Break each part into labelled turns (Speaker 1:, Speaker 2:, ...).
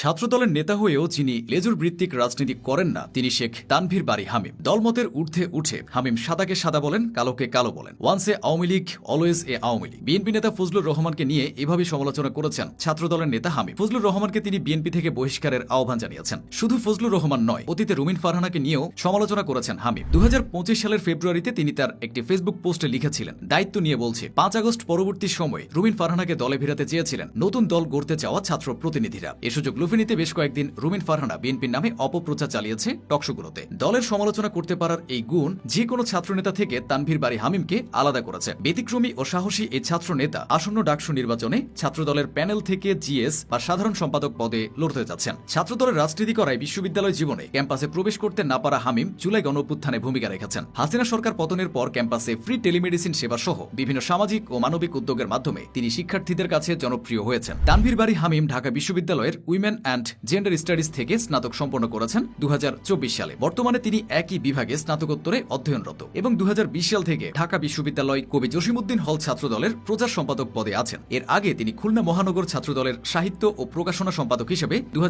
Speaker 1: ছাত্রদলের নেতা হয়েও যিনি লেজুর ভিত্তিক রাজনীতি করেন না, তিনি শেখ তানভীর বাড়ি হামিম। দলমতের ঊর্ধ্বে উঠে হামিম সাদাকে সাদা বলেন, কালোকে কালো বলেন। Once a Awami League, always a Awami League. BNP নেতা ফজলুর রহমানকে নিয়ে এভাবে সমালোচনা করেছেন ছাত্রদলের নেতা হামিম। ফজলুর রহমানকে তিনি বিএনপি থেকে বহিষ্কারের আহ্বান জানিয়েছেন। শুধু ফজলুর রহমান নয়, অতীতে রুমিন ফারহানাকে নিয়েও সমালোচনা করেছেন হামিম। দু হাজার পঁচিশ সালের ফেব্রুয়ারিতে তিনি তার একটি ফেসবুক পোস্টে লিখেছিলেন, দায়িত্ব নিয়ে বলছে। পাঁচ আগস্ট পরবর্তী সময় রুমিন ফারহানাকে দলে ভিড়াতে চেয়েছিলেন নতুন দল গড়তে চাওয়া ছাত্র প্রতিনিধিরা। এ সুযোগ লুফে বেশ কয়েকদিন রুমিন ফারহানা বিএনপির নামে অপপ্রচার চালিয়েছে টকশোগুলোতে। দলের সমালোচনা করতে পারার এই গুণ যে কোনো ছাত্রনেতা থেকে তানভীর বাড়ি হামিমকে আলাদা করেছে। ব্যতিক্রমী ও সাহসী এই ছাত্র নেতা আসন্ন ডাকসু নির্বাচনে ছাত্রদলের প্যানেল থেকে জিএস বা সাধারণ সম্পাদক পদে লড়তে যাচ্ছেন। ছাত্রদলের রাজনীতি করায় বিশ্ববিদ্যালয় জীবনে ক্যাম্পাসে প্রবেশ করতে না পারা হামিম জুলাই গণপুত্থানে ভূমিকা রেখেছেন। হাসিনা সরকার পতনের পর ক্যাম্পাসে ফ্রি টেলিমেডিসিন সেবা সহ বিভিন্ন সামাজিক ও মানবিক উদ্যোগের মাধ্যমে তিনি শিক্ষার্থীদের কাছে জনপ্রিয় হয়েছেন। তানভীর বাড়ি হামিম ঢাকা বিশ্ববিদ্যালয়ের উইমেন অ্যান্ড জেন্ডার স্টাডিজ থেকে স্নাতক সম্পন্ন করেছেন দু হাজার চব্বিশ সালে। বর্তমানে তিনি একই বিভাগে স্নাতকোত্তরে অধ্যয়নরত এবং দু হাজার বিশ সাল থেকে ঢাকা বিশ্ববিদ্যালয় কবি জসিমুদ্দিন হল ছাত্রদলের প্রচার সম্পাদক পদে আছেন। এর আগে তিনি খুলনা মহানগর ছাত্রদলের সাহিত্য ও প্রকাশনা সম্পাদক হিসেবে দু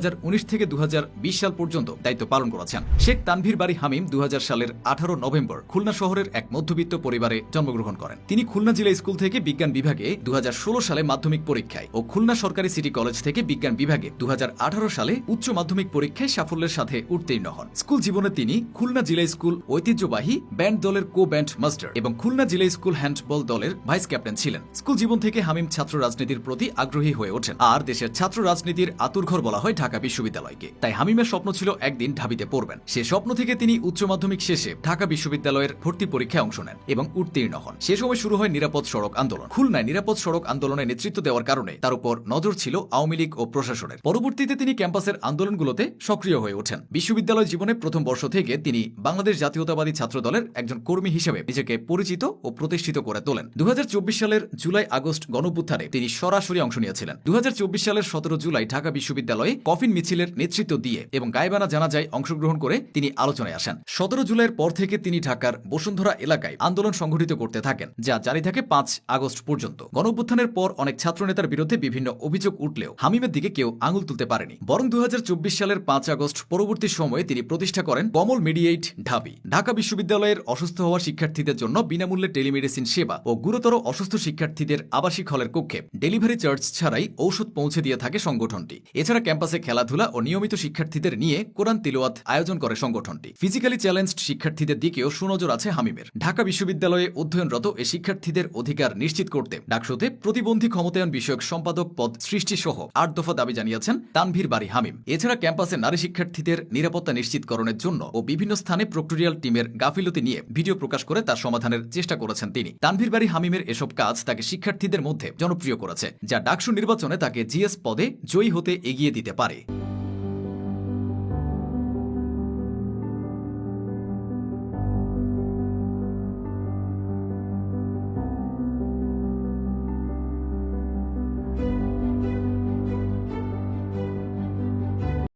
Speaker 1: থেকে দু হাজার বিশ সাল পর্যন্ত দায়িত্ব পালন করেছেন। শেখ তানভীর বাড়ি হামিম দু হাজার সালের আঠারো নভেম্বর খুলনা শহরের এক মধ্যবিত্ত পরিবারে জন্মগ্রহণ করেন। তিনি খুলনা জেলা স্কুল থেকে বিজ্ঞান বিভাগে দু হাজার ষোলো সালে মাধ্যমিক পরীক্ষায় ও খুলনা সরকারি সিটি কলেজ থেকে বিজ্ঞান বিভাগে দু হাজার সালে উচ্চ মাধ্যমিক পরীক্ষায় সাফল্যের সাথে উত্তীর্ণ হন। স্কুল জীবনে তিনি খুলনা জেলা স্কুল ঐতিহ্যবাহী ব্যান্ড দলের কো ব্যান্ড মাস্টার এবং খুলনা জেলা স্কুল হ্যান্ডবল দলের ভাইস ক্যাপ্টেন ছিলেন। স্কুল জীবন থেকে হামিম ছাত্র রাজনীতির প্রতি আগ্রহী হয়ে ওঠেন। আর দেশের ছাত্র রাজনীতির আতুরঘর বলা হয় ঢাকা বিশ্ববিদ্যালয়কে। তাই হামিমের স্বপ্ন ছিল একদিন ঢাবিতে পড়বেন। সে স্বপ্ন থেকে তিনি উচ্চ মাধ্যমিক শেষে ঢাকা বিশ্ববিদ্যালয়ের ভর্তি পরীক্ষায় অংশ নেন এবং উত্তীর্ণ হন। সে সময় শুরু হয় নিরাপদ সড়ক আন্দোলন। খুলনায় নিরাপদ সড়ক আন্দোলনে নেতৃত্ব দেওয়ার কারণে তার উপর নজর ছিল আওয়ামী লীগ ও প্রশাসনের। পরবর্তীতে তিনি ক্যাম্পাসের আন্দোলনগুলোতে সক্রিয় হয়ে ওঠেন। বিশ্ববিদ্যালয় জীবনে প্রথম বর্ষ থেকে তিনি বাংলাদেশ জাতীয়তাবাদী ছাত্র দলের একজন কর্মী হিসেবে নিজেকে পরিচিত ও প্রতিষ্ঠিত করে তোলেন। দু হাজার চব্বিশ সালের জুলাই আগস্ট গণপুত্থানে তিনি সরাসরি অংশ নিয়েছিলেন। দু হাজার চব্বিশ সালের সতেরো জুলাই ঢাকা বিশ্ববিদ্যালয়ে কফিন মিছিলের নেতৃত্ব দিয়ে এবং গায়েবানা জানাজায় অংশগ্রহণ করে তিনি আলোচনায় আসেন। সতেরো জুলাইয়ের পর থেকে তিনি ঢাকার বসুন্ধরা এলাকায় আন্দোলন সংঘটিত করতে থাকেন, যা জারি থাকে পাঁচ আগস্ট পর্যন্ত। গণঅভ্যুত্থানের পর অনেক ছাত্রনেতার বিরুদ্ধে বিভিন্ন অভিযোগ উঠলেও হামিমের দিকে কেউ আঙুল তুলতে পারেনি। বরং দু হাজার চব্বিশ সালের পাঁচ আগস্ট পরবর্তী সময়ে তিনি প্রতিষ্ঠা করেন কমল মিডিয়েট ঢাবি। ঢাকা বিশ্ববিদ্যালয়ের অসুস্থ হওয়া শিক্ষার্থীদের জন্য বিনামূল্যে টেলিমেডিসিন সেবা ও গুরুতর অসুস্থ শিক্ষার্থীদের আবাসিক হলের কক্ষে ডেলিভারি চার্জ ছাড়াই ঔষধ পৌঁছে দিয়ে থাকে সংগঠনটি। এছাড়া ক্যাম্পাসে খেলাধুলা ও নিয়মিত শিক্ষার্থীদের নিয়ে কোরআন তিলোয়াত আয়োজন করে সংগঠনটি। ফিজিক্যালি চ্যালেঞ্জড শিক্ষার্থীদের দিকেও সুনজর আছে হামিমের। ঢাকা বিশ্ববিদ্যালয়ে অধ্যয়নরত এ শিক্ষার্থীদের অধিকার নিশ্চিত করতে ডাকসুতে প্রতিবন্ধী ক্ষমতায়ন বিষয়ক সম্পাদক পদ সৃষ্টি সহ আট দফা দাবি জানিয়েছেন তানভীর বাড়ি হামিম। এছাড়া ক্যাম্পাসে নারী শিক্ষার্থীদের নিরাপত্তা নিশ্চিতকরণের জন্য ও বিভিন্ন স্থানে প্রক্টোরিয়াল টিমের গাফিলতি নিয়ে ভিডিও প্রকাশ করে তার সমাধানের চেষ্টা করেছেন তিনি। তানভীর বাড়ি হামিমের এসব কাজ তাকে শিক্ষার্থীদের মধ্যে জনপ্রিয় করেছে, যা ডাকসু নির্বাচনে তাকে জিএস পদে জয়ী হতে এগিয়ে দিতে পারে।